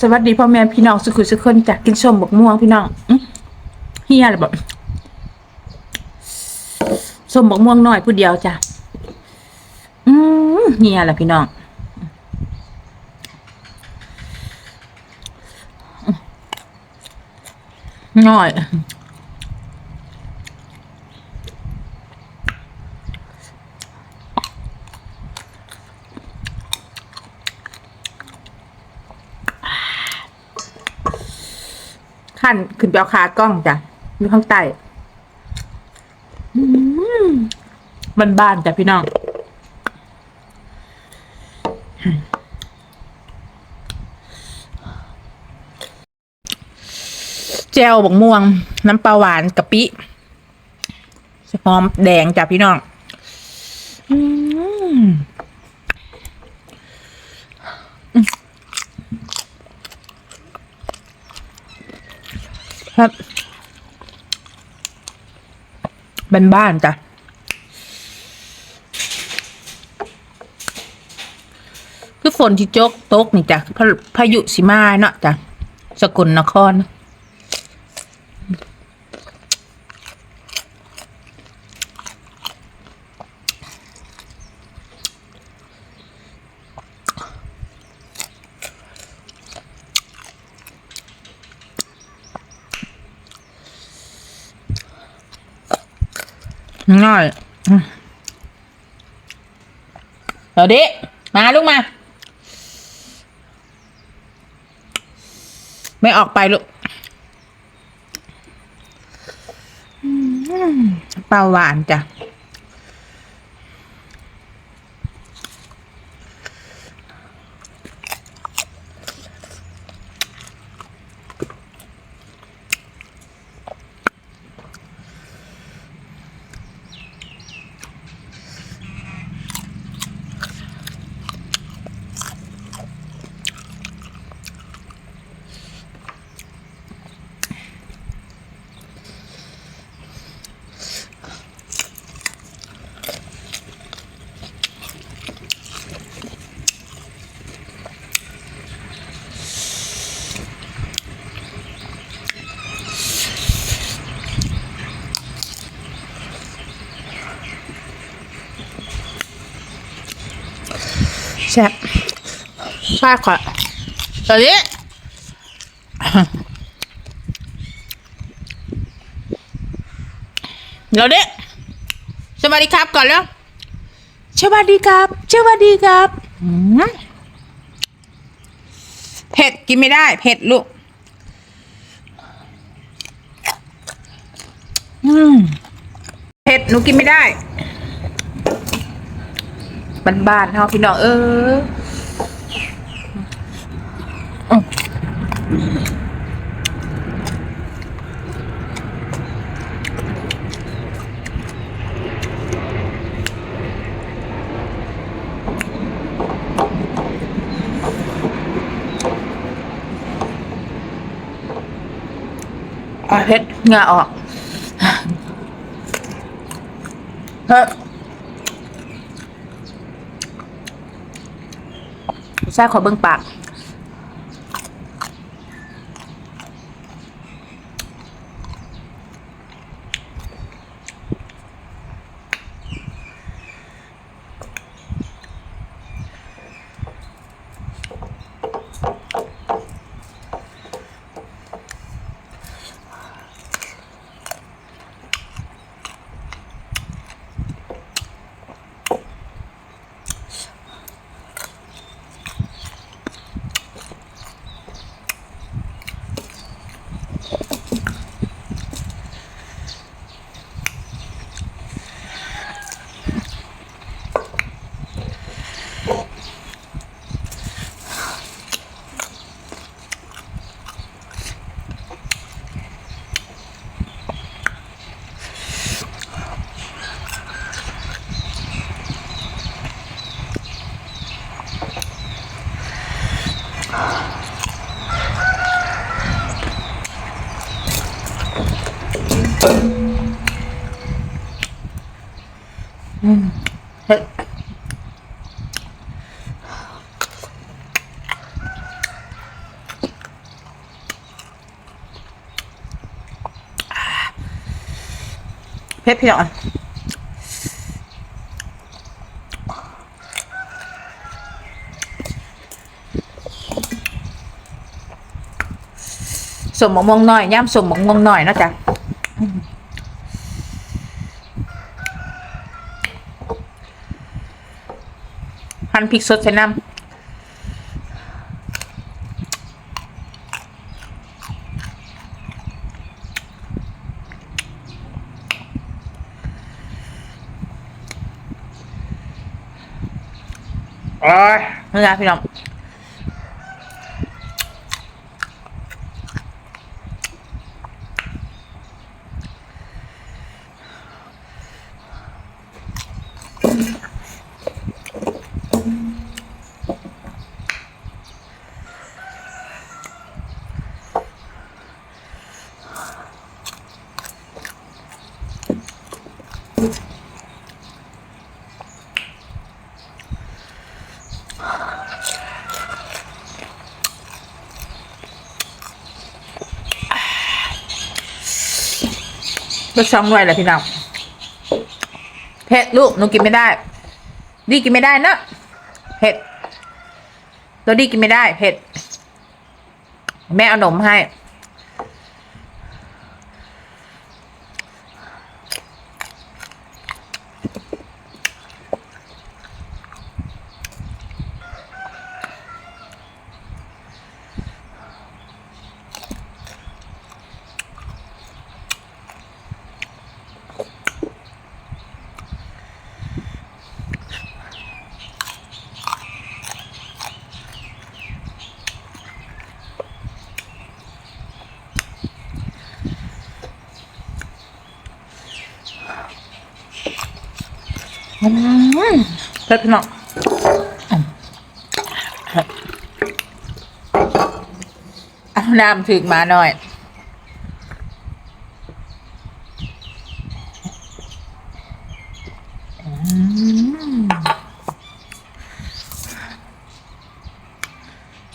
สวัสดีพ่อแม่พี่น้องสุขุสุขคนจากกินส้มบกม่วงพี่น้องเฮียเลยแบบส้มบกม่วงน้อยผู้เดียวจ้ะอืมเฮียอะไรพี่น้องน้อย ขั้นขึ้นไปเอาขากล้องจ้ะอยู่ข้างใต้บ้านๆจ้ะพี่น้องแจวบกม่วง น้ำปลาหวานกะปิหอมแดงจ้ะพี่น้อง อืม ครับบ้านจ้ะคือฝนที่จกตกนี่จ้ะพาพายุสิมาเนาะจ้ะสกลนคร ง่ายเดี๋ยวดิ มาลูกมา ไม่ออกไปลูกเปล่าหวานจ้ะ แซ่บใช่ค่ะตอนนี้เดี๋ยวดิสวัสดีครับก่อนแล้วสวัสดีครับสวัสดีครับอืมเผ็ดกินไม่ได้ เผ็ดลูกอืมเผ็ดหนูกินไม่ได้ บ้านๆเฮาพี่น้องเอออืมอะเพชรเงาออกเฮ้ ใช่ขอเบิ่งปาก เผ็ดเผ็ดอ่ะสมมะม่วงหน่อยย่ำสมมะม่วงหน่อยนะจ๊ะ หั่นพริกสดใส่น้ำโอ้ยนี่นะพี่น้อง ก็ช่องไว้แหละพี่น้องเผ็ดลูกหนูกินไม่ได้ ดีกินไม่ได้นะเผ็ดตัวดีกินไม่ได้เผ็ดแม่เอาหนมให้ เผ็ดพี่น้องเอาน้ำถึงมาหน่อย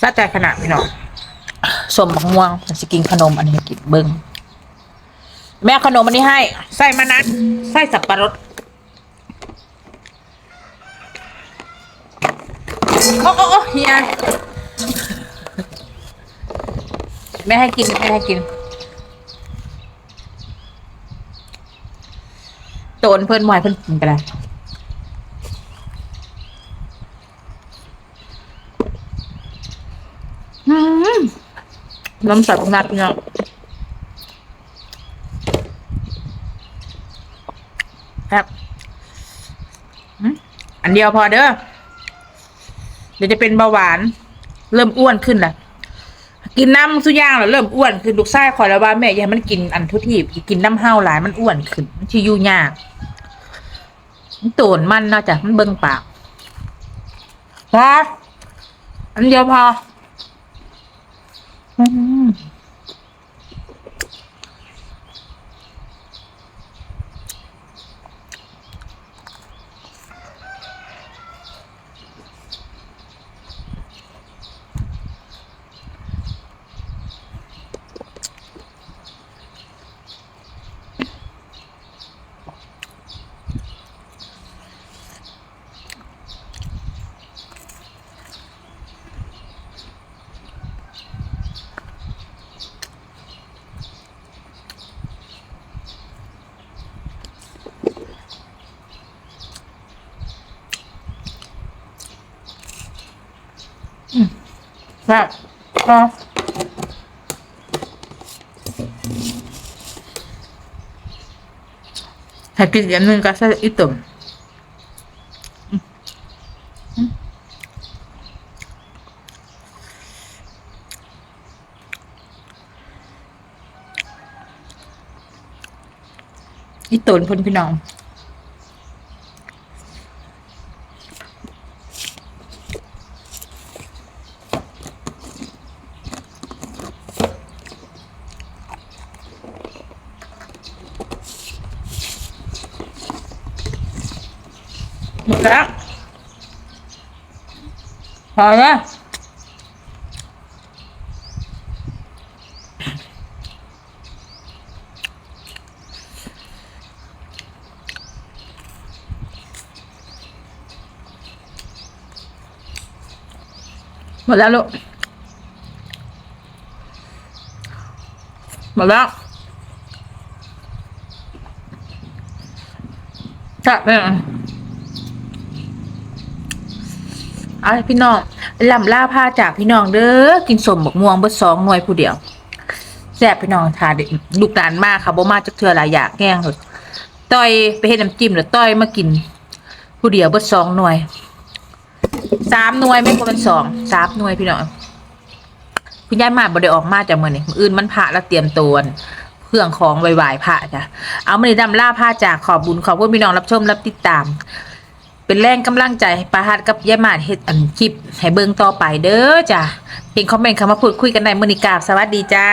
ซาใจขนาดพี่น้องสมบักม่วงสกินขนมอันนี้กินเบิ้งแม่ขนมอันนี้ให้ใส่มะนัดใส่สับปะรด โอ้โอ้โอ้เฮียแม่ให้กินแม่ให้กิน โตนเพื่อนวายเพื่อนกินไปเลยอืมน้ำใสพวกนัดเนี่ยครับอันเดียวพอเด้อ ดี๋ยวจะเป็นเบาหวาน เริ่มอ้วนขึ้นแหละกินน้ำสุย่างแล้วเริ่มอ้วนขึ้นลูกไส้คอยแล้วว่าแม่อยังให้มันกินอันทุทีกินน้ำห้าวหลายมันอ้วนขึ้นมันชิอยูยากมันตูนมันเนาะจ้ะมันเบิ่งปากพออันเดียวพอ อืม ครับครับถ้ากินอย่างนึงก็ใส่อีตุ่มอืมอืมอีตุ่นพนพี่น้อง แซ่บพอไหมหมดแล้วลูกหมดแล้วจับเลย เอาพี่น้องลำล่าผ้าจากพี่น้องเด้อกินสมบกม่วงเบิดสองหน่วยผู้เดียวแซ่บพี่น้องทานด็ลูกหลานมากค่ะบ่มาจักเทื่อหลายอยากแกล้งเลยต้อยไปเฮ็ดน้ำจิ้มแล้วต้อยมากิน ผู้เดียวเบิดสองหน่วยสามหน่วยไม่ควรเป็นสองสามหน่วยพี่น้องคุณยายมาบ่ได้ออกมาจากเมื้อนี้มื้ออื่นมันพระแล้วเตรียมตัวเครื่องของไหวๆพระจ้ะเอามื้อนี้ดำล่าผ้าจากขอบบุญขอบคุณพี่น้องรับชมรับติดตาม เป็นแรงกำลังใจให้ปาฮัดกับยายมาดเฮ็ดอันคลิปให้เบิ่งต่อไปเด้อจ้ะเพียงคอมเมนต์เข้ามาพูดคุยกันได้มื้อนี้กราบสวัสดีจ้า